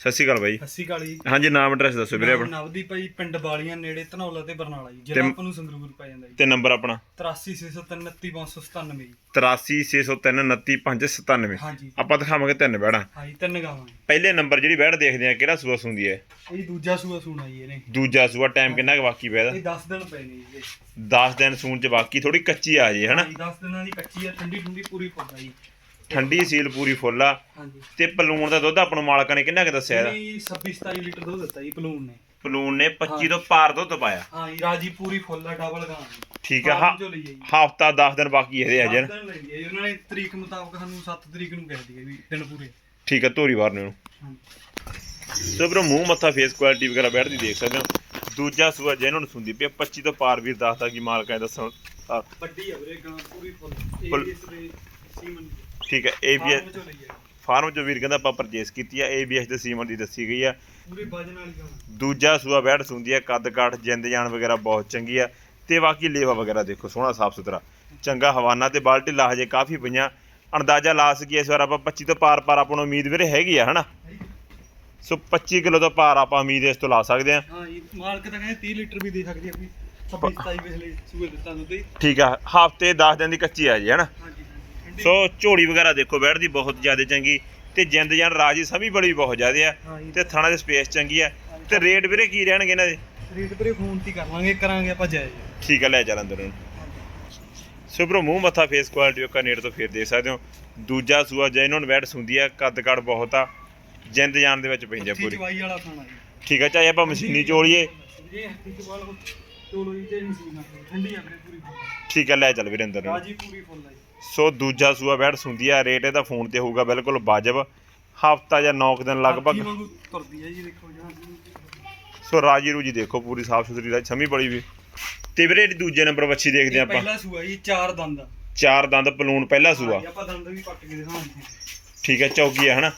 ਸਤਿ ਸ਼੍ਰੀ ਅਕਾਲ ਬਾਈ। ਸਤਿ ਸ਼੍ਰੀ ਅਕਾਲ ਜੀ। ਹਾਂਜੀ ਨਾਮ ਐਡਰੈਸ ਦੱਸੋ ਵੀਰੇ ਆਪਣਾ। ਨਵਦੀਪ ਭਾਈ ਪਿੰਡ ਬਾਲੀਆਂ ਨੇੜੇ ਧਨੌਲਾ ਤੇ ਬਰਨਾਲਾ ਜੀ ਜਿਹੜਾ ਆਪਾਂ ਨੂੰ ਸੰਗਰੂਰ ਪੈ ਜਾਂਦਾ ਜੀ। ਤੇ ਨੰਬਰ ਆਪਣਾ? 8363299597 ਜੀ। 8360399597 ਹਾਂਜੀ। ਆਪਾਂ ਦਿਖਾਵਾਂਗੇ ਤਿੰਨ ਬੈੜਾਂ। ਹਾਂਜੀ ਤਿੰਨ ਗਾਵਾਂ ਪਹਿਲੇ ਨੰਬਰ ਜਿਹੜੀ ਬੈੜ ਦੇਖਦੇ ਆ ਕਿਹੜਾ ਸੂਆ ਸੁੰਦੀ ਹੈ? ਇਹ ਦੂਜਾ ਸੂਆ ਸੂਣਾ ਜੀ ਇਹਨੇ। ਦੂਜਾ ਸੂਆ ਟਾਈਮ ਕਿੰਨਾ ਕੁ ਬਾਕੀ ਪਿਆ ਇਹਦਾ? ਇਹ 10 ਦਿਨ ਪਏ ਨੇ ਜੀ। ਇਹਦੇ। 10 ਦਿਨ ਸੂਣ ਚ ਬਾਕੀ ਥੋੜੀ ਕੱਚੀ ਆ ਜੇ ਹਨਾ? ਹਾਂਜੀ 10 ਦਿਨਾਂ ਦੀ ਕੱਚੀ ਆ ਠੰਡੀ ਠੰਡੀ ਪੂਰੀ ਪੌਦਾ ਜੀ। ਠੰਡੀ ਸੀਲ ਪੂਰੀ ਫੁੱਲ ਆ। ਹਾਂਜੀ। ਤੇ ਪਲੂਣ ਦਾ ਦੁੱਧ ਆਪਾਂ ਨੂੰ ਮਾਲਕਾਂ ਨੇ ਕਿੰਨਾ ਕੁ ਦੱਸਿਆ ਇਹਦਾ? ਇਹਨੇ 26 27 ਲੀਟਰ ਦੁੱਧ ਦਿੱਤਾ ਜੀ ਪਲੂਨ ਨੇ। ਪਲੂਣ ਨੇ 25 ਤੋਂ ਪਾਰ ਦੁੱਧ ਪਾਇਆ। ਹਾਂ ਜੀ ਰਾਜੀ ਪੂਰੀ ਫੁੱਲ ਆ ਡਬਲ ਗਾਂ ਜੀ ਠੀਕ ਆ ਹੈ ਜੀ ਹਫਤਾ 10 ਦਿਨ ਬਾਕੀ ਇਹਦੇ ਅਜੇ ਦਸ ਦਿਨ ਲਈ ਹੈ ਜੀ। ਉਹਨਾਂ ਨੇ ਤਰੀਕ ਮੁਤਾਬਕ ਸਾਨੂੰ 7 ਤਰੀਕ ਨੂੰ ਕਹਿ ਦਿੱਤੀ ਵੀ ਦਿਨ ਪੂਰੇ। ਠੀਕ ਆ ਧੋਰੀ ਵਾਰ ਨੂੰ ਸੋ ਵੀਰੋ ਮੂੰਹ ਮੱਥਾ ਫੇਸ ਕੁਆਲਿਟੀ ਵਗੈਰਾ ਬੈਠਦੀ ਦੇਖ ਸਕਦੇ ਹੋ। ਦੂਜਾ ਸੂਆ ਜਿਹਨਾਂ ਨੂੰ ਸੁੰਦੀ ਪਈ ਆ, 25 ਤੋਂ ਪਾਰ ਵੀਰ ਦੱਸਦਾ ਕਿ ਮਾਲਕਾਂ ਨੇ ਦੱਸਣ ਵੱਡੀ ਆ ਵੀਰੇ ਗਾਂ ਪੂਰੀ ਫੁੱਲ। ਫੁੱਲ। ਏਬੀਐਸ ਦੇ ਸੀਮਨ ਠੀਕ ਹੈ ABS ਫਾਰਮ ਚੋਂ ਲਈ ਹੈ। ਫਾਰਮ ਜੋ ਵੀਰ ਕਹਿੰਦਾ ਆਪਾਂ ਪਰਚੇਸ ਕੀਤੀ ਆ ABS ਦੇ ਸੀਮਨ ਦੀ ਦੱਸੀ ਗਈ ਆ ਪੂਰੀ ਵਜਨ ਵਾਲੀ ਗਾਂ ਦੂਜਾ ਸੂਆ ਬੈਠ ਸੁੰਦੀ ਆ ਕੱਦ ਕਾਠ ਜਿੰਦ ਜਾਨ ਵਗੈਰਾ ਬਹੁਤ ਚੰਗੀ ਆ ਤੇ ਬਾਕੀ ਲੇਵਾ ਵਗੈਰਾ ਦੇਖੋ ਸੋਹਣਾ ਸਾਫ਼ ਸੁਥਰਾ ਚੰਗਾ ਹਵਾਨਾ ਤੇ ਬਾਲਟੀ ਲਾ ਹਜੇ ਕਾਫੀ ਪਈਆਂ। ਅੰਦਾਜ਼ਾ ਲਾ ਸਕੀਏ ਇਸ ਵਾਰ ਆਪਾਂ 25 ਤੋਂ ਪਾਰ ਪਾਰ ਆਪਾਂ ਨੂੰ ਉਮੀਦ ਵੀਰੇ ਹੈਗੀ ਆ ਹਨਾ? ਸੋ 25 ਕਿਲੋ ਤੋਂ ਪਾਰ ਆਪਾਂ ਉਮੀਦ ਇਸ ਤੋਂ ਲਾ ਸਕਦੇ ਆ ਹਾਂ ਜੀ ਮਾਲਕ ਤਾਂ ਕਹਿੰਦੇ 30 ਲੀਟਰ ਵੀ ਦੇ ਸਕਦੀ ਆ ਕੋਈ 26 27 ਵੇਲੇ ਸੂਏ ਦਿੱਤਾ ਤੇ ਠੀਕ ਆ ਹਫ਼ਤੇ 10 ਦਿਨ ਦੀ ਕੱਚੀ ਆ ਜੀ ਹਨਾ? ਹਾਂਜੀ ਸੋ ਝੋਲੀ ਵਗੈਰਾ ਦੇਖੋ ਬੈਠਦੀ ਬਹੁਤ ਜ਼ਿਆਦਾ ਚੰਗੀ। ਤੇ ਜਿੰਦ ਜਾਨ ਰਾਜੀ ਸਮੀ ਬੜੀ ਬਹੁਤ ਜ਼ਿਆਦਾ ਆ। ਤੇ ਥਾਣਾ ਦੀ ਸਪੇਸ ਚੰਗੀ ਆ। ਤੇ ਰੇਟ ਵੀਰੇ ਕੀ ਰਹਿਣਗੇ ਇਹਨਾਂ ਦੇ? ਰੇਟ ਵੀਰੇ ਫੋਨ ਤੇ ਕਰ ਲਾਂਗੇ ਕਰਾਂਗੇ ਆਪਾਂ ਜਾਇਜ਼। ਠੀਕ ਆ ਲੈ ਚੱਲ ਅੰਦਰ ਨੂੰ। ਸੋ ਬਰੋ ਮੂੰਹ ਮੱਥਾ ਫੇਸ ਕੁਆਲਿਟੀ ਉਹ ਨੇੜ ਤੋਂ ਫੇਰ ਦੇਖ ਸਕਦੇ ਹੋ। ਦੂਜਾ ਸੂਆ ਜੈਨੂਨ ਵੈਟ ਸੁੰਦੀ ਆ ਕੱਦ ਕਾਠ ਬਹੁਤ ਆ। ਜਿੰਦ ਜਾਨ ਦੇ ਵਿੱਚ ਪੈਂਦੀ ਆ ਪੂਰੀ। ਚਵਾਈ ਵਾਲਾ ਖਾਣਾ ਜੀ। ਠੀਕ ਆ ਚਾਹੇ ਆਪਾਂ ਮਸ਼ੀਨੀ ਚੋਲੀਏ। ਠੀਕ ਆ ਲੈ ਚੱਲ ਵੀਰੇ ਅੰਦਰ ਨੂੰ। ਰਾਜੀ ਪੂਰੀ ਫੁੱਲ ਆ ਜੀ। ਸੋ ਦੂਜਾ ਸੂਆ ਵੈਟ ਸੁੰਦੀ ਆ ਰੇਟ ਇਹਦਾ ਫੋਨ ਤੇ ਹੋਊਗਾ ਬਿਲਕੁਲ ਵਾਜਬ। ਹਫਤਾ ਜਾਂ 9 ਦਿਨ ਲਗਭਗ। ਤੁਰਦੀ ਜੀ ਦੇਖੋ ਸੋ ਰਾਜੀ ਰੂਜੀ ਦੇਖੋ ਪੂਰੀ ਸਾਫ਼ ਸੁਥਰੀ ਰਾਜੀ ਛਮੀ ਬੜੀ ਵੀ। ਤੇ ਵੀਰੇ ਦੂਜੇ ਨੰਬਰ ਵੱਛੀ ਦੇਖਦੇ ਆਪਾਂ। ਪਹਿਲਾ ਸੂਆ ਜੀ ਚਾਰ ਦੰਦ। ਚਾਰ ਦੰਦ ਪਲੂਣ ਪਹਿਲਾ ਸੂਆ। ਆਪਾਂ ਦੰਦ ਵੀ ਪੱਟ ਕੇ ਦਿਖਾਉਂਦੇ ਠੀਕ ਹੈ ਚੌਕੀ ਹੈ ਹਨਾ?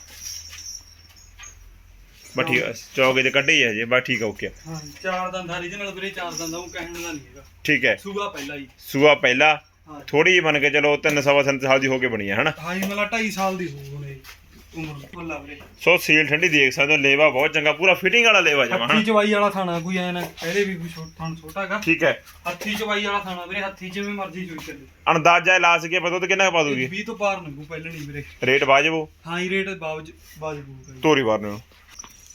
ਬਸ ਠੀਕ ਹੈ ਚੌਕੇ ਤੇ ਕੱਢੇ ਹੀ ਹੈ ਜੇ ਬਸ ਠੀਕ ਹੈ ਓਕੇ ਹਾਂ ਚਾਰ ਦੰਦ original ਵੀਰੇ ਚਾਰ ਦੰਦ ਉਹ ਕਹਿਣ ਦਾ ਨਹੀਂ ਹੈਗਾ। ਠੀਕ ਹੈ। ਸੂਆ ਪਹਿਲਾ ਜੀ। ਸੂਆ ਪਹਿਲਾ ਥੋੜੀ ਜਿਹੀ ਮੰਨ ਕੇ ਚਲੋ ਤਿੰਨ ਸਵਾ ਤਿੰਨ ਸਾਲ ਦੀ ਹੋ ਕੇ ਬਣੀ ਹੈ ਹਨਾ? ਹਾਂ ਜੀ ਮਤਲਬ 2.5 ਸਾਲ ਦੀ ਹੋਊ ਹੁਣ ਉਮਰ ਫੁੱਲਾ ਵੀਰੇ। ਸੋ ਸੀਲ ਠੰਡੀ ਦੇਖ ਸਕਦੇ ਹੋ ਲੇਵਾ ਬਹੁਤ ਚੰਗਾ ਪੂਰਾ ਫਿਟਿੰਗ ਵਾਲਾ ਲੇਵਾ ਜਮਾ ਹੱਥੀ ਹਨਾ? ਚਵਾਈ ਵਾਲਾ ਥਾਣਾ ਕੋਈ ਐ ਨਾ ਇਹਦੇ ਵੀ ਕੋਈ ਛੋਟਾ ਥਾਣ ਛੋਟਾ ਹੈਗਾ। ਠੀਕ ਹੈ। ਹੱਥੀ ਚਵਾਈ ਵਾਲਾ ਥਾਣਾ ਵੀਰੇ ਹੱਥੀ ਜਿਵੇਂ ਮਰਜ਼ੀ ਚੋਈ ਚੱਲੇ। ਅੰਦਾਜ਼ਾ ਲਾ ਸਕੀਏ ਪਤਾ ਤਾਂ ਕਿੰਨਾ ਕੁ ਪਾ ਦੂਗੀ? 20 ਤੋਂ ਪਾਰ ਨੰਗੂ ਪਹਿਲਾਂ ਨਹੀਂ ਵੀਰੇ। ਰੇਟ ਵਾਜਬੋ ਹਾਂ? ਹੀ ਰੇਟ ਬਾਵਜ ਬਾਜਬੂ ਜੀ ਤੋਰੀ ਵਾਰ ਨੂੰ।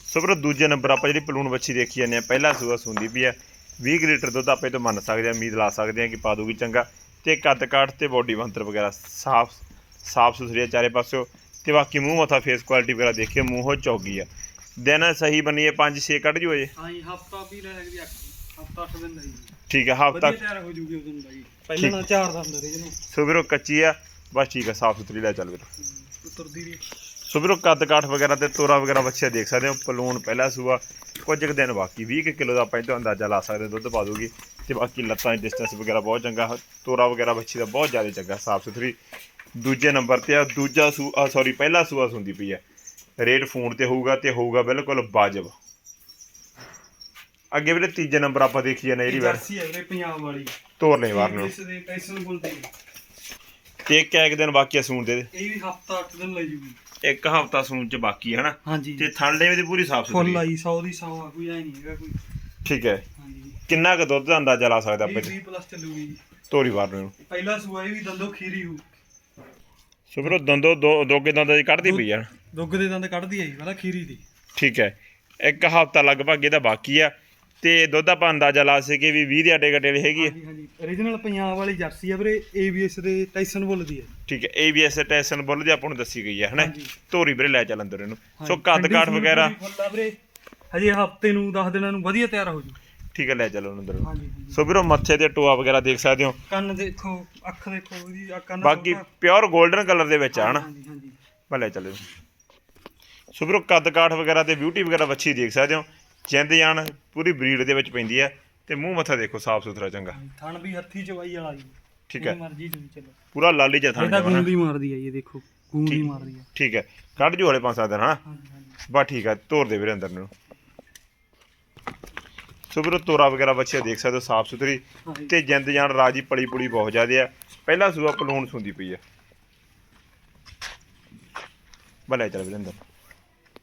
ਸੋ ਵੀਰੋ ਦੂਜੇ ਨੰਬਰ ਆਪਾਂ ਜਿਹੜੀ ਪਲੂਣ ਵੱਛੀ ਦੇਖੀ ਜਾਂਦੇ ਆ ਪਹਿਲਾ ਸੂਆ ਸੁੰਦੀ ਵੀ ਆ 20 ਕੁ ਲੀਟਰ ਦੁੱਧ ਆਪੇ ਤੋਂ ਮੰਨ ਸਕਦੇ ਆ ਉਮੀਦ ਲਾ ਸਕਦੇ ਆ ਕਿ ਪਾ ਦੂਗੀ ਚੰਗਾ। ਤੇ ਕੱਦ ਕਾਠ ਤੇ ਬੋਡੀ ਬੰਤਰ ਵਗੈਰਾ ਸਾਫ਼ ਸਾਫ਼ ਸੁਥਰੀ ਆ ਚਾਰੇ ਪਾਸਿਓ। ਤੇ ਬਾਕੀ ਮੂੰਹ ਮੱਥਾ ਫੇਸ ਕੁਆਲਿਟੀ ਵਗੈਰਾ ਦੇਖਿਓ ਮੂੰਹੋਂ ਚੌਗੀ ਆ। ਦਿਨ ਸਹੀ ਬਣੀਏ 5 6 ਕੱਢ ਜੂ? ਅਜੇ ਹਾਂ ਜੀ ਹਫਤਾ ਵੀ ਲੈ ਸਕਦੀ ਹਫਤਾ 8 ਦਿਨ ਦਾ ਜੀ। ਠੀਕ ਹੈ ਹਫਤਾ ਵਧੀਆ ਤਿਆਰ ਹੋ ਜੂਗੀ ਉਦੋਂ ਦਾ ਜੀ। ਪਹਿਲਾਂ ਨਾਲ ਚਾਰ ਦੰਦ ਰਹੇ ਜਿਹਨੂੰ ਸੋ ਵੀਰੋ ਕੱਚੀ ਆ ਬਸ ਠੀਕ ਆ ਸਾਫ਼ ਸੁਥਰੀ ਲੈ ਚੱਲ ਵੀਰੋ। ਤੁਰਦੀ ਰਹੀ ਸੋ ਵੀਰੋ ਕੱਦ ਕਾਠ ਵਗੈਰਾ ਤੇ ਤੋਰਾ ਵਗੈਰਾ ਬੱਚੇ ਦੇਖ ਸਕਦੇ ਹੋ। ਪਲੂਣ ਪਹਿਲਾ ਸੂਆ ਕੁਝ ਕੁ ਦਿਨ ਬਾਕੀ 20 ਕਿਲੋ ਦਾ ਆਪਾਂ ਅੰਦਾਜ਼ਾ ਲਾ ਸਕਦੇ ਦੁੱਧ ਪਾ ਦੂਗੀ ਤੇ ਬਾਕੀ ਲੱਤਾਂ ਦੀ ਡਿਸਟੈਂਸ ਵਗੈਰਾ ਬਹੁਤ ਚੰਗਾ ਤੋਰਾ ਵਗੈਰਾ ਬੱਚੀ ਦਾ ਬਹੁਤ ਜ਼ਿਆਦਾ ਚੰਗਾ ਸਾਫ਼ ਸੁਥਰੀ। ਦੂਜੇ ਨੰਬਰ ਤੇ ਆ ਦੂਜਾ ਸੂ ਆ ਸੌਰੀ ਪਹਿਲਾ ਸੂਆ ਸੁੰਦੀ ਪਈ ਹੈ ਰੇਟ ਫੋਨ ਤੇ ਹੋਊਗਾ ਤੇ ਹੋਊਗਾ ਬਿਲਕੁਲ ਵਾਜਬ। ਅੱਗੇ ਵੀਰੇ ਤੀਜੇ ਨੰਬਰ ਆਪਾਂ ਦੇਖੀ ਜਾਂਦੇ ਜਿਹੜੀ ਵੈਰ। ਜਰਸੀ ਹੈ ਵੀਰੇ ਪੰਜਾਬ ਵਾਲੀ। ਤੋਰ ਲੈ ਵਾਰ ਨੂੰ। ਇਸ ਦੇ ਟੈਸਨ ਬੋਲਦੇ। ਤੇ ਇੱਕ ਇੱਕ ਦਿਨ ਬਾਕੀ ਆ ਸੂਣ ਦੇ। ਇਹ ਵੀ ਹਫਤਾ 8 ਦਿਨ ਲੈ ਜੂਗੀ ਇੱਕ ਹਫਤਾ ਸੂਣ ਚ ਬਾਕੀ ਹੈ ਹਨਾ? ਹਾਂਜੀ। ਤੇ ਥਣਲੇ ਦੀ ਪੂਰੀ ਸਾਫ਼ ਫੁੱਲ ਸੁਥਰੀ ਆਈ 100 ਦੀ 100 ਆ ਕੋਈ ਐ ਨਹੀਂ ਹੈਗਾ ਕੋਈ। ਠੀਕ ਹੈ। ਹਾਂਜੀ। ਕਿੰਨਾ ਕੁ ਦੁੱਧ ਦਾ ਅੰਦਾਜ਼ਾ ਲਾ ਸਕਦਾ ਆਪਾਂ 20 ਪਲੱਸ ਚੱਲੂਗੀ ਜੀ। ਤੋਰੀ ਵਾਰ ਨੂੰ। ਪਹਿਲਾ ਸੂਆ ਇਹ ਵੀ ਦੰਦੋ ਖੀਰੀ ਹੋ ਸੋ ਵੀਰੋ ਦੰਦੋ ਦੋ ਦੋਗੇ ਦੰਦਾਂ ਦੀ ਕੱਢਦੀ ਪਈ ਆ। ਦੁੱਗ ਦੇ ਦੰਦ ਕੱਢਦੀ ਆਈ ਪਹਿਲਾਂ ਖੀਰੀ ਦੀ। ਠੀਕ ਹੈ। ਇੱਕ ਹਫਤਾ ਲਗਭਗ ਇਹਦਾ ਬਾਕੀ ਆ। ਤੇ ਦੁੱਧ ਆਪਾਂ ਅੰਦਾਜ਼ਾ ਲਾ ਸਕੇ ਵੀ 20 ਦੇ ਆਟੇ ਦੀ ਹੈਗੀ ਹੈ ਹਾਂਜੀ ਹਾਂਜੀ। Origignal ਪੰਜਾਬ ਵਾਲੀ ਜਰਸੀ ਆ ਵੀਰੇ ABS ਦੇ ਟਾਈਸਨ ਬੁੱਲ ਦੀ ਹੈ ਠੀਕ ਹੈ ABS ਟੈਸਨ ਬੁੱਲ ਦੀ ਆਪਾਂ ਨੂੰ ਦੱਸੀ ਗਈ ਹੈ ਹਨਾ? ਹਾਂਜੀ। ਤੋਰੀ ਵੀਰੇ ਲੈ ਚੱਲ ਅੰਦਰ ਇਹਨੂੰ। ਸੋ ਕੱਦ ਕਾਠ ਵਗੈਰਾ? ਫੁੱਲ ਵੀਰੇ। ਹਜੇ ਹਫ਼ਤੇ ਨੂੰ 10 ਦਿਨਾਂ ਨੂੰ ਵਧੀਆ ਤਿਆਰ ਹੋ ਜੂ। ਠੀਕ ਹੈ ਲੈ ਚੱਲ ਉਹਨੂੰ ਅੰਦਰ। ਹਾਂਜੀ ਹਾਂਜੀ। ਸੋ ਵੀਰੋ ਮੱਥੇ ਤੇ ਟੋਆ ਵਗੈਰਾ ਦੇਖ ਸਕਦੇ ਹੋ। ਕੰਨ ਦੇਖੋ ਅੱਖ ਦੇਖੋ ਉਹਦੀ ਆ ਕੰਨ ਬਾਕੀ। ਪਿਓਰ 골ਡਨ ਕਲਰ ਦੇ ਵਿੱਚ ਆ ਹਨਾ? ਹਾਂਜੀ ਹਾਂਜੀ। ਮੈਂ ਲੈ ਚੱਲੇ ਸੋ ਵੀਰੋ ਕੱਦ ਕਾਠ ਵਗੈਰਾ ਤੇ ਬਿਊਟੀ ਵਗੈਰਾ ਵੱਛੀ ਦੇਖ ਸਕਦੇ ਹੋ। ਜਿੰਦ ਜਾਨ ਪੂਰੀ ਬਰੀਡ ਦੇ ਵਿੱਚ ਪੈਂਦੀ ਹੈ ਤੇ ਮੂੰਹ ਮੱਥਾ ਦੇਖੋ ਸਾਫ਼ ਸੁਥਰਾ ਚੰਗਾ। ਥਣ ਵੀ ਹੱਥੀ ਚਵਾਈ ਵਾਲਾ ਜੀ। ਠੀਕ ਹੈ। ਮਰਜ਼ੀ ਚੋਈ ਚਲੋ। ਪੂਰਾ ਲਾਲੀ ਜਿਹਾ ਥਣ ਇਹਦਾ ਜਮਾ ਨਾ। ਗੂੰਦੀ ਮਾਰਦੀ ਆ ਇਹ ਦੇਖੋ ਗੂੰਦੀ ਠੀਕ। ਮਾਰਦੀ ਆ। ਠੀਕ ਹੈ। ਕੱਢ ਜੂ ਹਲੇ ਪੰਜ ਸੱਤ ਦਿਨ ਹਨਾ? ਹਾਂਜੀ ਹਾਂਜੀ। ਬਸ ਠੀਕ ਆ ਤੋਰ ਦੇ ਵੀਰੇ ਅੰਦਰ ਨੂੰ। ਸੋ ਵੀਰੋ ਤੋਰਾ ਵਗੈਰਾ ਬੱਚੇ ਦੇਖ ਸਕਦੇ ਹੋ ਸਾਫ਼ ਸੁਥਰੀ। ਹਾਂਜੀ। ਤੇ ਜਿੰਦ ਜਾਨ ਰਾਜੀ ਪਲੀ ਪੁਲੀ ਬਹੁਤ ਜ਼ਿਆਦੇ ਆ। ਪਹਿਲਾ ਸੂਆ ਪਲੂਣ ਸੁੰਦੀ ਪਈ ਆ। ਭਲੇ ਚੱਲ ਵੀਰੇ ਅੰਦਰ।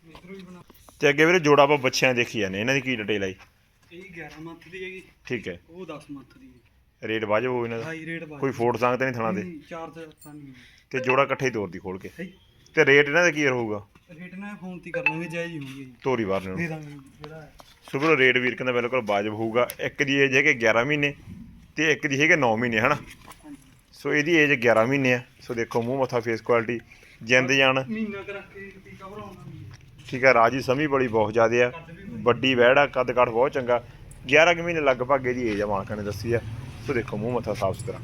ਇਧਰੋਂ ਵੀ ਬਣਾ ਤੇ ਅੱਗੇ ਵੀਰੇ ਜੋੜਾ ਆਪਾਂ ਬੱਚਿਆਂ ਦੇਖੀ ਜਾਂਦੇ ਇਹਨਾਂ ਦੀ ਕੀ ਡਿਟੇਲ ਆਈ ਇਹ 11 ਮੰਥ ਦੀ ਹੈਗੀ। ਠੀਕ ਹੈ। ਉਹ 10 ਮੰਥ ਦੀ ਹੈ। ਰੇਟ ਵਾਜਬ ਹੋਊ ਇਹਨਾਂ ਦਾ? ਹਾਈ ਰੇਟ ਬਾਈ ਕੋਈ ਫੋੜ ਸੰਗ ਤੇ ਨਹੀਂ ਥਣਾ ਦੇ? ਨਹੀਂ, ਚਾਰ ਤੇ ਤਾਂ ਨਹੀਂ ਤੇ ਜੋੜਾ ਇਕੱਠੇ ਹੀ ਤੋਰਦੀ ਖੋਲ ਕੇ। ਹੈ ਤੇ ਰੇਟ ਇਹਨਾਂ ਦਾ ਕੀ ਰਹੂਗਾ? ਰੇਟ ਨਾ ਫੋਨ ਤੇ ਕਰ ਲਾਂਗੇ ਜਾਇਜ਼ ਹੀ ਹੋਣਗੇ ਜੀ। ਤੋਰੀ ਬਾਹਰ ਨੂੰ। ਦਾਂਗੇ ਜਿਹੜਾ ਹੈ। ਵੀਰੋ ਰੇਟ ਵੀਰ ਕਹਿੰਦਾ ਬਿਲਕੁਲ ਵਾਜਬ ਹੋਊਗਾ। ਇੱਕ ਦੀ ਏਜ ਹੈਗੇ 11 ਮਹੀਨੇ ਤੇ ਇੱਕ ਦੀ ਹੈਗੇ 9 ਮਹੀਨੇ ਹਨਾ? ਹਾਂਜੀ। ਸੋ ਇਹਦੀ ਏਜ 11 ਮਹੀਨੇ ਆ। ਸੋ ਦੇਖੋ ਮੂੰਹ ਮੱਥਾ ਫੇਸ ਕੁਆਲਿਟੀ ਜਿੰਦ ਜਾਨ। ਮਹੀਨਾ ਕਰ ਰੱਖੇ ਠੀਕ ਹੈ ਰਾਜੀ ਸਮੀ ਬੜੀ ਬਹੁਤ ਜ਼ਿਆਦੇ ਆ। ਵੱਡੀ ਵਹਿੜ ਆ ਕੱਦ ਕਾਠ ਬਹੁਤ ਚੰਗਾ। 11 ਕੁ ਮਹੀਨੇ ਲਗਭਗ ਇਹਦੀ ਏਜ ਆ ਮਾਲਕਾਂ ਨੇ ਦੱਸੀ ਆ। ਸੋ ਦੇਖੋ ਮੂੰਹ ਮੱਥਾ ਸਾਫ਼ ਸੁਥਰਾ।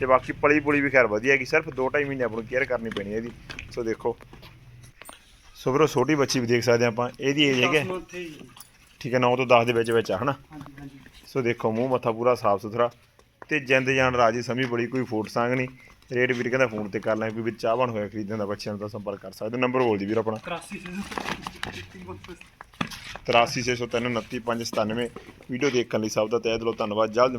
ਤੇ ਬਾਕੀ ਪਲੀ ਪੁਲੀ ਵੀ ਖੈਰ ਵਧੀਆ ਹੈਗੀ ਸਿਰਫ 2.5 ਮਹੀਨੇ ਆਪਾਂ ਨੂੰ ਕੇਅਰ ਕਰਨੀ ਪੈਣੀ ਹੈ ਇਹਦੀ। ਸੋ ਦੇਖੋ। ਸੋ ਵੀਰੋ ਛੋਟੀ ਬੱਚੀ ਵੀ ਦੇਖ ਸਕਦੇ ਆਪਾਂ। ਇਹਦੀ ਏਜ ਹੈਗੇ 10 ਮੰਥ ਹੀ ਹੈ। ਠੀਕ ਹੈ 9 ਤੋਂ 10 ਦੇ ਵਿੱਚ ਵਿੱਚ ਆ ਹਨਾ? ਸੋ ਦੇਖੋ ਮੂੰਹ ਮੱਥਾ ਪੂਰਾ ਸਾਫ਼ ਸੁਥਰਾ। ਤੇ ਜਿੰਦ ਜਾਨ ਰਾਜੀ ਸਮੀ ਬੜੀ ਕੋਈ ਫੂਟ ਸੰਗ ਨਹੀਂ। ਰੇਟ ਵੀਰ ਕਹਿੰਦਾ ਫੋਨ ਤੇ ਕਰ ਲੈ ਕੋਈ ਵੀ ਚਾਹਵਾਨ ਹੋਇਆ ਖਰੀਦਣ ਦਾ, ਬੱਚਿਆਂ ਨੂੰ ਤਾਂ ਸੰਪਰਕ ਕਰ ਸਕਦੇ। ਨੰਬਰ ਬੋਲ ਦੀ ਵੀਰ ਆਪਣਾ। 83 ਸੇ 8360399597 ਵੀਡੀਓ ਦੇਖਣ ਲਈ ਸਭ ਦਾ ਤਹਿ ਦਿਲੋਂ ਧੰਨਵਾਦ। ਜਲਦ